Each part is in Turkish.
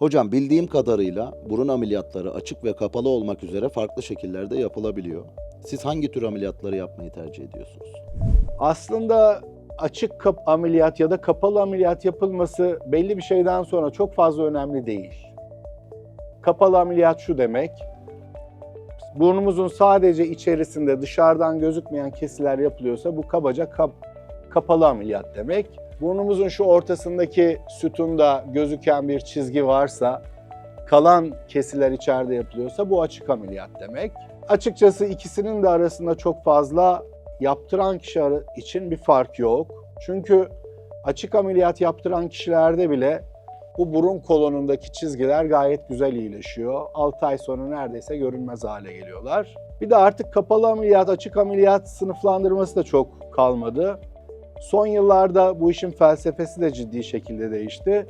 Hocam bildiğim kadarıyla burun ameliyatları açık ve kapalı olmak üzere farklı şekillerde yapılabiliyor. Siz hangi tür ameliyatları yapmayı tercih ediyorsunuz? Aslında açık kap ameliyat ya da kapalı ameliyat yapılması belli bir şeyden sonra çok fazla önemli değil. Kapalı ameliyat şu demek. Burnumuzun sadece içerisinde dışarıdan gözükmeyen kesiler yapılıyorsa bu kabaca kap- kapalı ameliyat demek. Burnumuzun şu ortasındaki sütunda gözüken bir çizgi varsa, kalan kesiler içeride yapılıyorsa bu açık ameliyat demek. Açıkçası ikisinin de arasında çok fazla yaptıran kişi için bir fark yok. Çünkü açık ameliyat yaptıran kişilerde bile bu burun kolonundaki çizgiler gayet güzel iyileşiyor. 6 ay sonra neredeyse görünmez hale geliyorlar. Bir de artık kapalı ameliyat, açık ameliyat sınıflandırması da çok kalmadı. Son yıllarda bu işin felsefesi de ciddi şekilde değişti.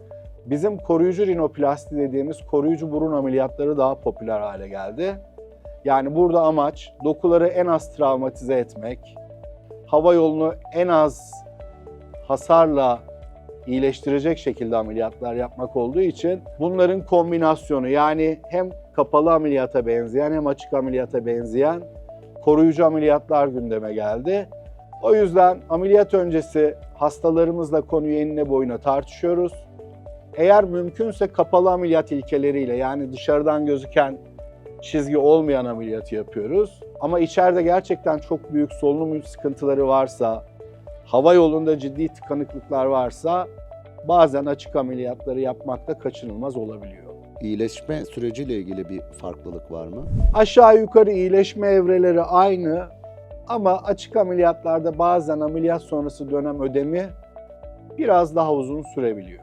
Bizim koruyucu rinoplasti dediğimiz koruyucu burun ameliyatları daha popüler hale geldi. Yani burada amaç dokuları en az travmatize etmek, hava yolunu en az hasarla iyileştirecek şekilde ameliyatlar yapmak olduğu için bunların kombinasyonu yani hem kapalı ameliyata benzeyen hem açık ameliyata benzeyen koruyucu ameliyatlar gündeme geldi. O yüzden ameliyat öncesi hastalarımızla konuyu enine boyuna tartışıyoruz. Eğer mümkünse kapalı ameliyat ilkeleriyle yani dışarıdan gözüken çizgi olmayan ameliyatı yapıyoruz. Ama içeride gerçekten çok büyük solunum sıkıntıları varsa, hava yolunda ciddi tıkanıklıklar varsa bazen açık ameliyatları yapmakta kaçınılmaz olabiliyor. İyileşme süreciyle ilgili bir farklılık var mı? Aşağı yukarı iyileşme evreleri aynı ama açık ameliyatlarda bazen ameliyat sonrası dönem ödemi biraz daha uzun sürebiliyor.